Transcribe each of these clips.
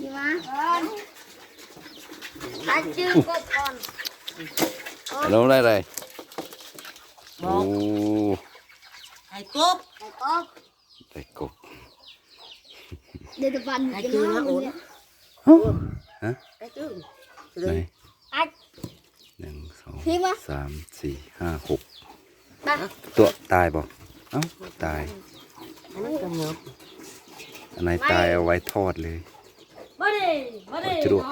ดีมาถ้าจืดกบก่อนลงได้เลยบโอ้อกไอ้กบแล้วก็ได้กบเดี๋ยวจะฟันไอ้กันจื้อนะนะโอนฮะไอ้จื้อไหนอะหนึ่งสองพี่มาสามสี่ห้าหกมาตัวตายบ่เอ้าตายอันนั้นก็เนาะอันไหนตายเอาไว้ทอดเลย มาดิมาดิจรวด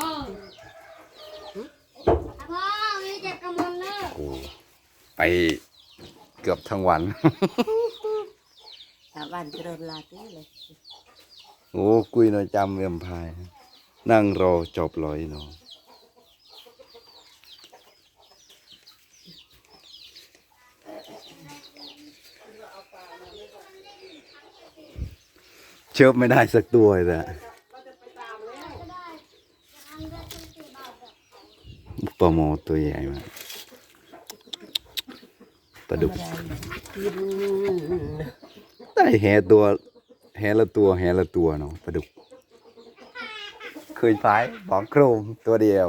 พ่อมีจักรมันเนอะโอ้ไปเกือบทั้งวันชาวบ้านเจริญลาตีเลยโอ้กุยเนาะจำเวียมพาย นั่งรอจบลอยเนาะเชิบไม่ได้สักตัวเลยอะ ปลาโมตัวใหญ่มากปลาดุกได้แหตัว แหละตัว แหละตัวเนาะปลาดุก เคยพายบอกโครงตัวเดียว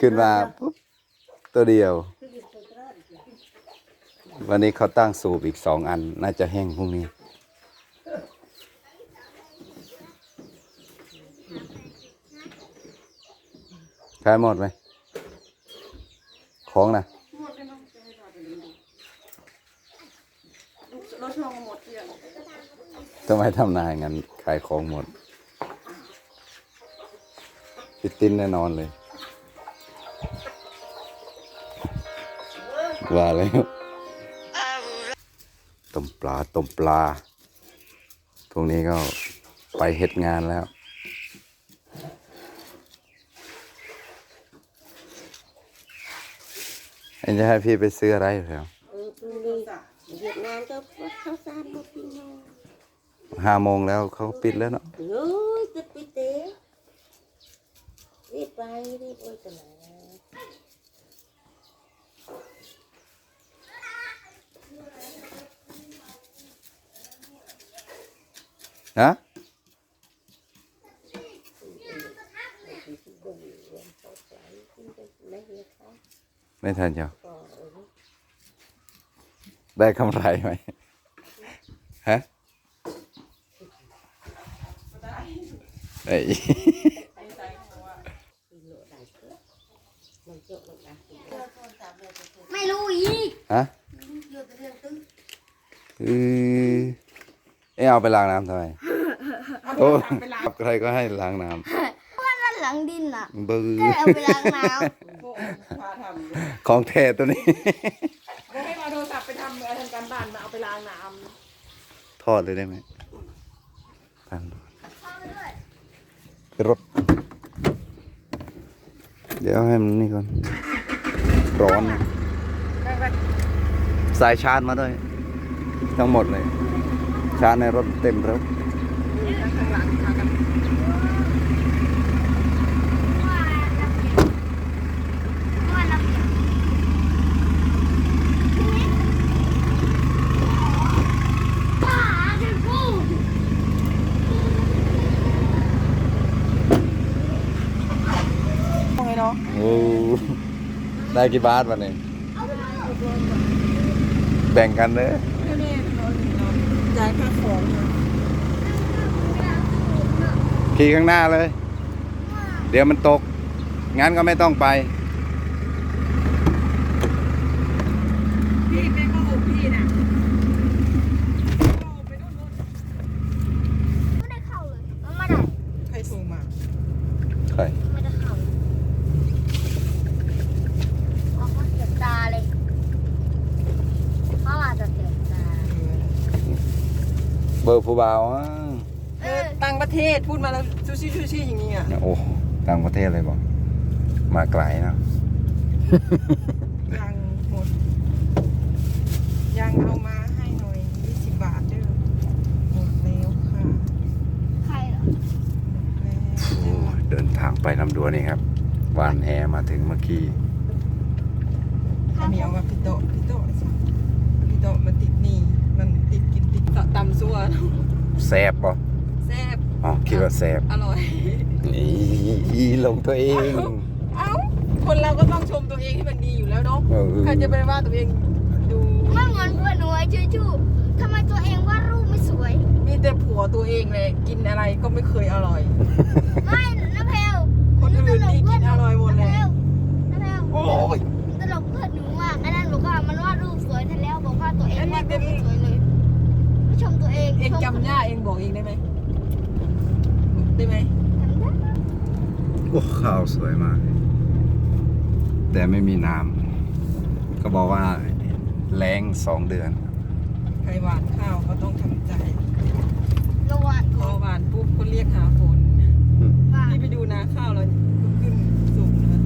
ขึ้นมาปุ๊บตัวเดียว วันนี้เขาตั้งสูบอีกสองอัน น่าจะแห้งพรุ่งนี้ ขายหมดไหม ของนะรถช่องหมดเกลี้ยงทำไมทำนายงั้น ขายของหมดปิดติ้นแน่นอนเลย ว่าแล้วต้มปลาต้มปลาพรุ่งนี้ก็ไปเฮ็ดงานแล้ว อันจะให้พี่ไปซื้ออะไรอยู่แล้วเออพรุ่งนี้เวียดนามก็ข้าวสารหมดพี่น้องห้าโมงแล้วเขาปิดแล้วเนาะเฮ้ยจะไปเตะรีบไปรีบไปตลาดฮะ ไม่ทันจ้ะได้กำไรไหมฮะเอ้ยไม่รู้อีกฮะเออเอ้ยเอาไปล้างน้ำทำไมโอ้ใครก็ให้ล้างน้ด้านหลังดินอะำบื้ก็อเอาไปล้างน้โบ พาทำของแท้ตัวนี้โบให้มาโทรศัพท์ไปทำอะไรทำการบ้านมาเอาไปล้างน้ทอดเลยได้ไหมพันรถ เดี๋ยวให้มันนี่ก่อน ร้อนสายชาร์จมาด้วย ทั้งหมดเลย ชาร์จในรถเต็มแล้วำข้างหลังพากัน มองไงเนาะโอ้ได้กี่บาทวันนี้แบ่งกันเลยนี่นี่เนาะนี่เนาะย้ายค่าของมาขี่ข้างหน้าเลย เดี๋ยวมันตก งั้นก็ไม่ต้องไป พี่แม่ก็อกพี่น่ะไปนู่นนู่น ไม่ได้เข้าเลยมันไม่ได้ ใครโทรมา ใคร ไม่ได้เข้าเลยเอาเขาเสียบตาเลยเขาอาจจะเสียบตา เบอร์ผู้บ่าวอะเออต่างประเทศพูดมาแล้วชูชี่ชูชี่อย่างนี้อะโอ้ต่างประเทศเลยบอกมาไกลเนอะยังหมด ยังเอามาให้หน่อย20บาทเด้อหมดแล้วค่ะใครเหรอโอ้เดินทางไปลำดวนนี่ครับวานแหมาถึงเมื่อกี้ถ้ามีเอามาพิโตะพิโตะเลยสิพิโตะมันติดหนี่มัน ติดกินติดตำซัวแซบป่ะแซ่บอ๋อคิดว่าแซ่บอร่อยนี่ลงตัวเอง เอ้าคนเราก็ต้องชมตัวเองให้มันดีอยู่แล้วเนาะเออใครจะไปว่าตัวเองดูไม่เหมือนเพื่อนหนูไอ้ชู้ๆทำไมตัวเองว่ารูปไม่สวย มีแต่ผัวตัวเองเลยกินอะไรก็ไม่เคยอร่อย ไม่นะเพลคนอื่นนี่กินอร่อยหมดเลยนะเพลโอ้ยตลกเพื่อนหนูอะอันนั้นบอกว่ามันวาดรูปสวยแต่แล้วบอกว่าตัวเองวาดรูปไม่สวยเลยไม่ชมตัว เองเองชมจำย่าเองบอกเองได้ไหมได้ไหมจำได้โอ้ข้าวสวยมาก แต่ไม่มีน้ำก็บอกว่าแรงสองเดือน ใครหวานข้าวก็ต้องทำใจระหว่างพอหวานปุ๊บก็เรียกหาฝนว่าพี่ไปดูนาข้าวแล้วขึ้นสูงนะ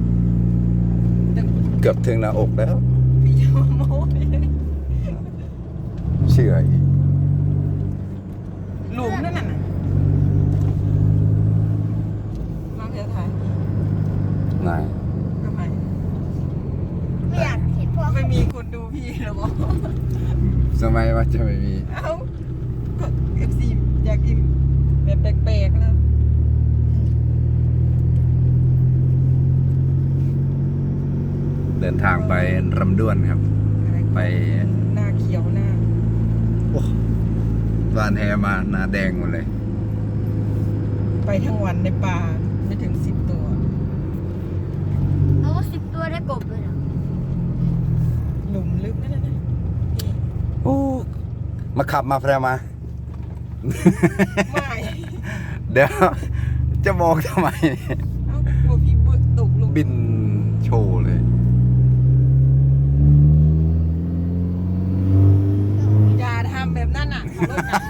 แต่เกือบถึงหน้าอกแล้ว พี่จะมาโม้ย เชื่ออีก หลุมนั่นน่ะมาเพื่อถ่าย นาย ทำไม ไม่อยากเห็นพวก ไม่มีคนดูพี่หรอบอก ส มัยว่าจะไม่มี เอ้าก็เอฟซีอยากกินแบบแปลกๆแล้วเดินทางไปรำด้วนครับไป หน้าเขียวหน้าโอ้บ้านแฮมาหน้าแดงหมดเลย ไปทั้งวันในป่าไม่ถึงสิบตัวเอาว่าสิบตัวได้กบเลยเหรอหลุมลึกนั่นน่ะพี่โอ้ มาขับมาแพรมา ไม่เดี๋ยว จะมองทำไมเนี่ยเอ้ากลัวพี่เบิกตกลงบินโชว์เลย อย่าทำแบบนั้นอะขับรถนะ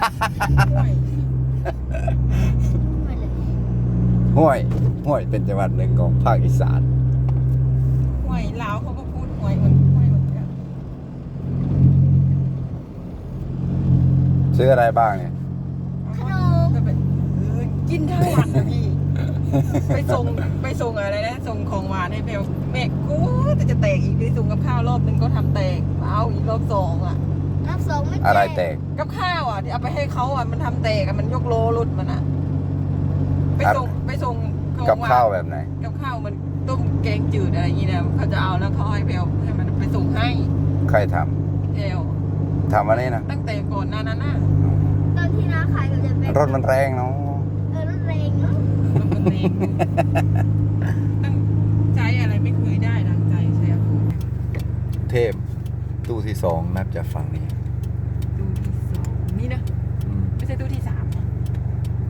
ห่วยไม่เลยห้วยห้วยเป็นจังหวัดหนึ่งของภาคอีสาน ห่วยลาวเขาก็พูดห่วยเหมือนห่วยเหมือนกัน ซื้ออะไรบ้างเนี่ยขนมก็แบบเออกินทั้งวันนะพี่ ไปส่งไปส่งอะไรนะ ส่งของหวานให้เบลแม่กูแต่จะแตกอีกไปส่งกับข้าวรอบนึงก็ทำแตกเอาอีกรอบสองอะน้ำสองไม่อะไรแตก กับข้าวอะที่เอาไปให้เขาอะมันทำแตกอะมันยกโลรุดมันอะ ไปส่งไปส่งของกับหวานข้าวแบบไหน กับข้าวมันต้มแกงจืดอะไรอย่างงี้นะเขาจะเอาแล้วเขาให้เบลให้มันไปส่งให้ใครทเบ ลำทำวันนี้นะตั้งแต่ก่อนหน้านั้นน่ะตอนที่น้าขายกับจะเป็นรถมันแรงเนาะเออรถแรงเนาะมันเป็นเองตั้งใจอะไรไม่เคยได้ดังใจใช่ไหมเทพตู้ที่สองนับจากฝั่งนี้ดูที่สองนี่นะ อืมไม่ใช่ตู้ที่สามนะ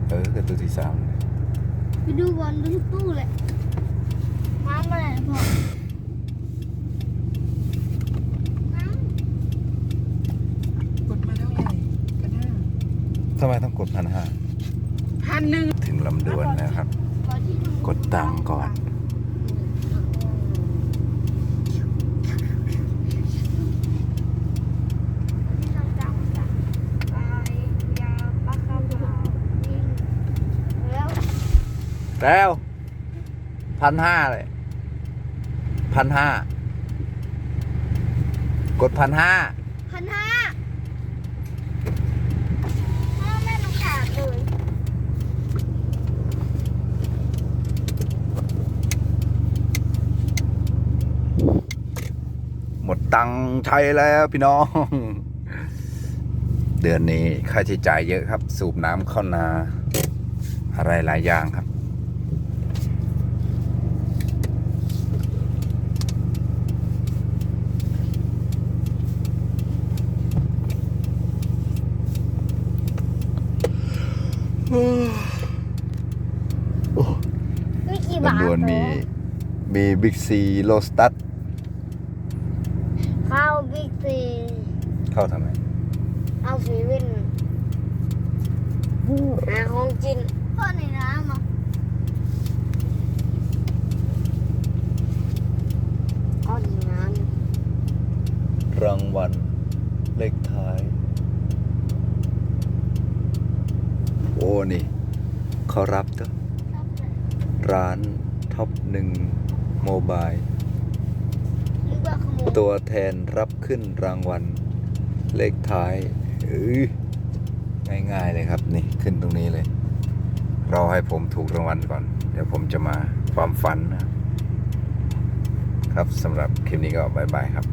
เออก็ตู้ที่สามไปดูบอลดูทุกตู้เลยน้ำอะไรนะพ่อน้ กดมาเท่าไหร่กันห้า ทำไมต้องกดพันห้าพันหนึ่งถึงลำดวนแล้วครับำก่อนที่ทำกดตังค์ก่อนที่ทำตามสั่งไปยาปลาคาร์ฟยิงแล้วแล้วพันห้าเลยพันห้ากดพันห้าพันห้าพ่อแม่ต้องขาดเลย หมด ตังค์ใช้แล้วพี่น้อง เดือนนี้ค่าใช้จ่ายเยอะครับ สูบน้ำเข้านา อะไรหลายอย่างครับ มีกี่บาทลำดวนมีเหรอมีบิ๊กซีโลสตัส ข้าวบิ๊กซี เข้าทำไมเอาสีวินหาของกินพ่อในน้ำอะเอาในน้ำรางวัลเลขท้าย โอ้นี่เขารับเถอะร้านท็อปหนึ่งโมบายนึกว่าขโมยตัวแทนรับขึ้นรางวัล เลขท้ายเออง่ายๆเลยครับนี่ขึ้นตรงนี้เลย รอให้ผมถูกรางวัลก่อน เดี๋ยวผมจะมาความฝันนะครับครับสำหรับคลิปนี้ก็บายบายครับ